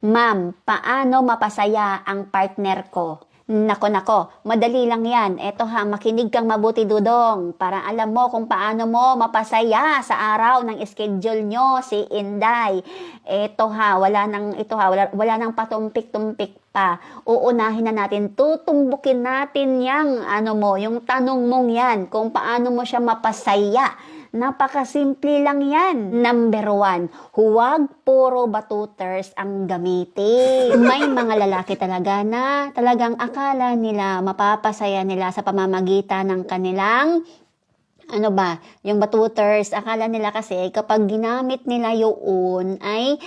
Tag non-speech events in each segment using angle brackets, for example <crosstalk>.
Ma'am, paano mapasaya ang partner ko? Nako nako, madali lang yan. Eto ha, makinig kang mabuti dudong para alam mo kung paano mo mapasaya sa araw ng schedule nyo si Inday. Eto ha, wala nang ito ha, wala, wala nang patumpik-tumpik pa. Uunahin na natin, tutumbukin natin yang ano mo, yung tanong mong yan, kung paano mo siya mapasaya. Napakasimple lang yan. Number one, huwag puro batuters ang gamitin. <laughs> May mga lalaki talaga na talagang akala nila mapapasaya nila sa pamamagitan ng kanilang ano ba, yung batuters, akala nila kasi kapag ginamit nila yun ay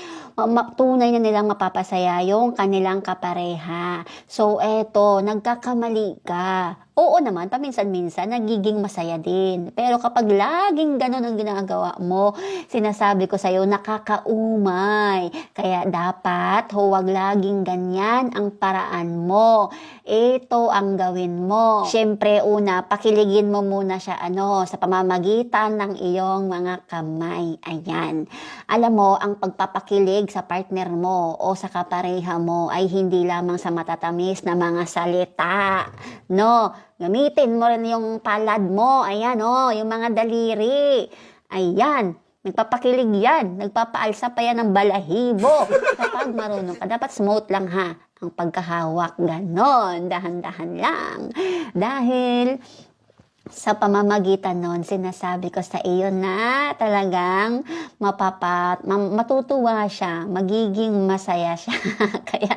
tunay na nilang mapapasaya yung kanilang kapareha. So, eto, nagkakamali ka. Oo naman, paminsan-minsan, nagiging masaya din. Pero kapag laging ganun ang ginagawa mo, sinasabi ko sa'yo, nakakaumay. Kaya dapat, huwag laging ganyan ang paraan mo. Ito ang gawin mo. Siyempre, una, pakiligin mo muna siya ano, sa pamamagitan ng iyong mga kamay. Ayan. Alam mo, ang pagpapakilig sa partner mo o sa kapareha mo ay hindi lamang sa matatamis na mga salita. No, gamitin mo rin yung palad mo. Ayan, oh, yung mga daliri. Ayan, Nagpapakilig yan. Nagpapaalsa pa yan ng balahibo. Kapag marunong ka, dapat smooth lang ha. Ang pagkahawak, ganon. Dahan-dahan lang. Dahil sa pamamagitan nun, sinasabi ko sa iyo na talagang mapapat, ma- matutuwa siya, magiging masaya siya. <laughs> kaya,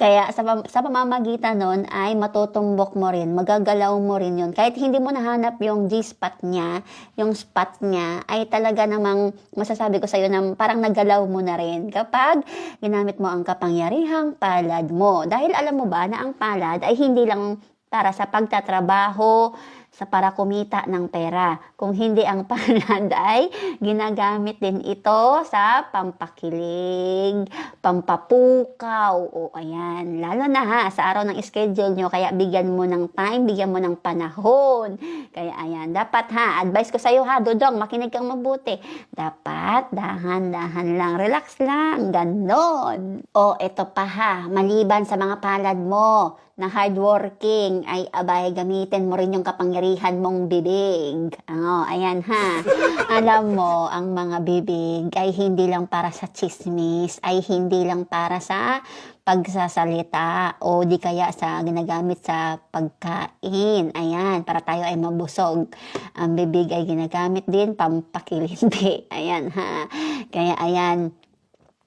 kaya sa, sa pamamagitan nun ay matutumbok mo rin, magagalaw mo rin yun. Kahit hindi mo nahanap yung G-spot niya, yung spot niya, ay talaga namang masasabi ko sa iyo na parang nagalaw mo na rin kapag ginamit mo ang kapangyarihang palad mo. Dahil alam mo ba na ang palad ay hindi lang para sa pagtatrabaho, sa para kumita ng pera. Kung hindi ang <laughs> palad ay ginagamit din ito sa pampakilig, pampapukaw, o ayan. Lalo na ha, sa araw ng schedule nyo, kaya bigyan mo ng time, bigyan mo ng panahon. Kaya ayan, dapat ha, advice ko sa'yo ha, Dodong, makinig kang mabuti. Dapat dahan-dahan lang, relax lang, ganon. O eto pa ha, maliban sa mga palad mo, na hardworking ay abay gamitin mo rin yung kapangyarihan mong bibig. Oh, ayan ha. <laughs> Alam mo, ang mga bibig ay hindi lang para sa chismis, ay hindi lang para sa pagsasalita o di kaya sa ginagamit sa pagkain. Ayan, para tayo ay mabusog. Ang bibig ay ginagamit din pampakilindi. <laughs> Ayan ha. Kaya ayan,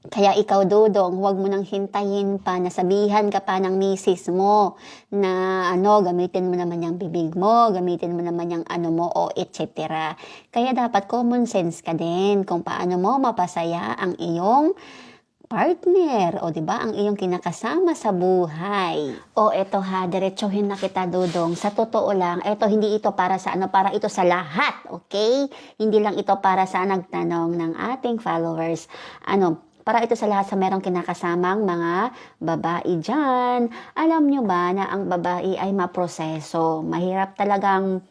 kaya ikaw, Dudong, huwag mo nang hintayin pa, nasabihan ka pa ng misis mo na ano, gamitin mo naman yung bibig mo, gamitin mo naman yung ano mo, o etc. Kaya dapat common sense ka din kung paano mo mapasaya ang iyong partner o 'di ba ang iyong kinakasama sa buhay. O eto ha, diretsuhin na kita dudong. Sa totoo lang, eto hindi ito para sa ano, para ito sa lahat, okay? Hindi lang ito para sa nagtanong ng ating followers. Ano, para ito sa lahat sa merong kinakasamang mga babae dyan. Alam nyo ba na ang babae ay maproseso? Mahirap talagang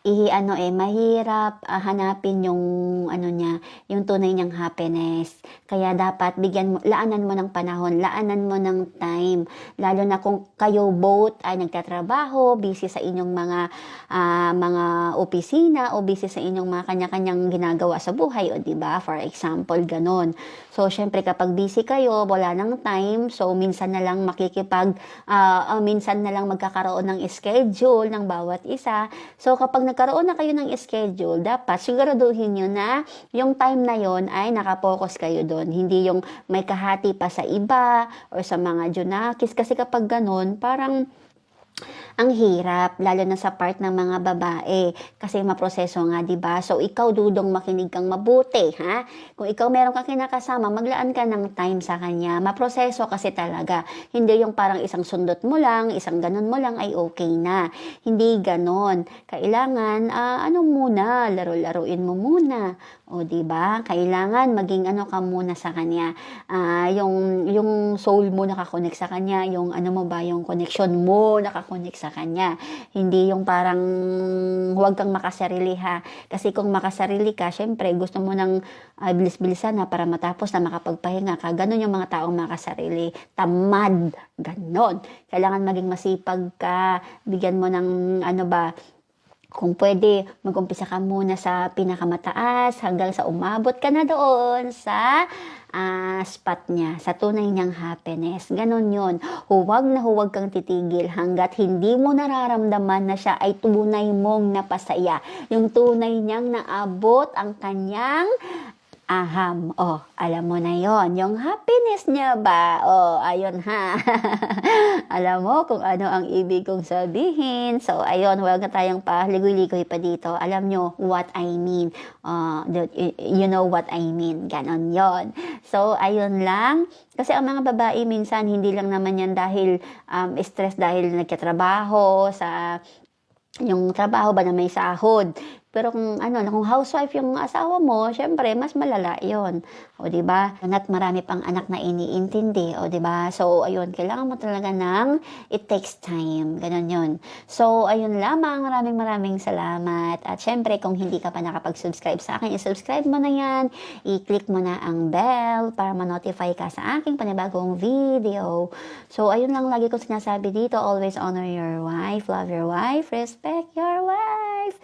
i ano eh mahirap ah, hanapin yung ano niya yung tunay niyang happiness. Kaya dapat bigyan mo laanan mo ng panahon laanan mo ng time. Lalo na kung kayo both ay nagtatrabaho busy sa inyong mga ah, mga opisina o busy sa inyong mga kanya-kanyang ginagawa sa buhay o di ba? For example ganon. So syempre kapag busy kayo wala nang time so minsan na lang makikipag ah, ah, minsan na lang magkakaroon ng schedule ng bawat isa. So kapag nagkaroon na kayo ng schedule, dapat siguraduhin nyo na yung time na yon ay nakapokus kayo doon. Hindi yung may kahati pa sa iba or sa mga junakis. Kasi kapag ganun, parang ang hirap, lalo na sa part ng mga babae. Kasi maproseso nga, di ba? So, ikaw, dudong, makinig kang mabuti, ha? Kung ikaw meron kang kinakasama, maglaan ka ng time sa kanya. Maproseso kasi talaga. Hindi yung parang isang sundot mo lang, isang ganun mo lang ay okay na. Hindi ganon. Kailangan, ah, ano muna, laro-laruin mo muna. O, di ba? Kailangan maging ano ka muna sa kanya. Ah, yung, yung soul mo nakakonect sa kanya, yung ano mo ba, yung connection mo nakakonect makakonek kanya. Hindi yung parang huwag kang makasarili ha. Kasi kung makasarili ka, syempre gusto mo ng ah, bilis-bilisan na para matapos na makapagpahinga ka. Ganon yung mga taong makasarili. Tamad. Ganon. Kailangan maging masipag ka. Bigyan mo ng ano ba, kung pwede, mag-umpisa ka muna sa pinakamataas hanggang sa umabot ka na doon sa ah, spot niya, sa tunay niyang happiness. Ganon yun. Huwag na huwag kang titigil hanggat hindi mo nararamdaman na siya ay tunay mong napasaya. Yung tunay niyang naabot ang kanyang aham. Oh, alam mo na yon Yung happiness niya ba? Oh, ayun ha. <laughs> alam mo kung ano ang ibig kong sabihin. So, ayun, huwag na tayong paligoy-ligoy pa dito. Alam nyo what I mean. Uh, you know what I mean. Ganon yon So, ayun lang. Kasi ang mga babae minsan, hindi lang naman yan dahil um, stress dahil nagkatrabaho sa yung trabaho ba na may sahod. Pero kung ano, kung housewife yung asawa mo, syempre mas malala 'yon. O di ba? At marami pang anak na iniintindi, o di ba? So ayun, kailangan mo talaga ng it takes time. Ganon 'yon. So ayun lamang, maraming maraming salamat. At syempre kung hindi ka pa nakapag-subscribe sa akin, i-subscribe mo na 'yan. I-click mo na ang bell para ma-notify ka sa aking panibagong video. So ayun lang lagi ko sinasabi dito, always honor your wife, love your wife, respect your wife.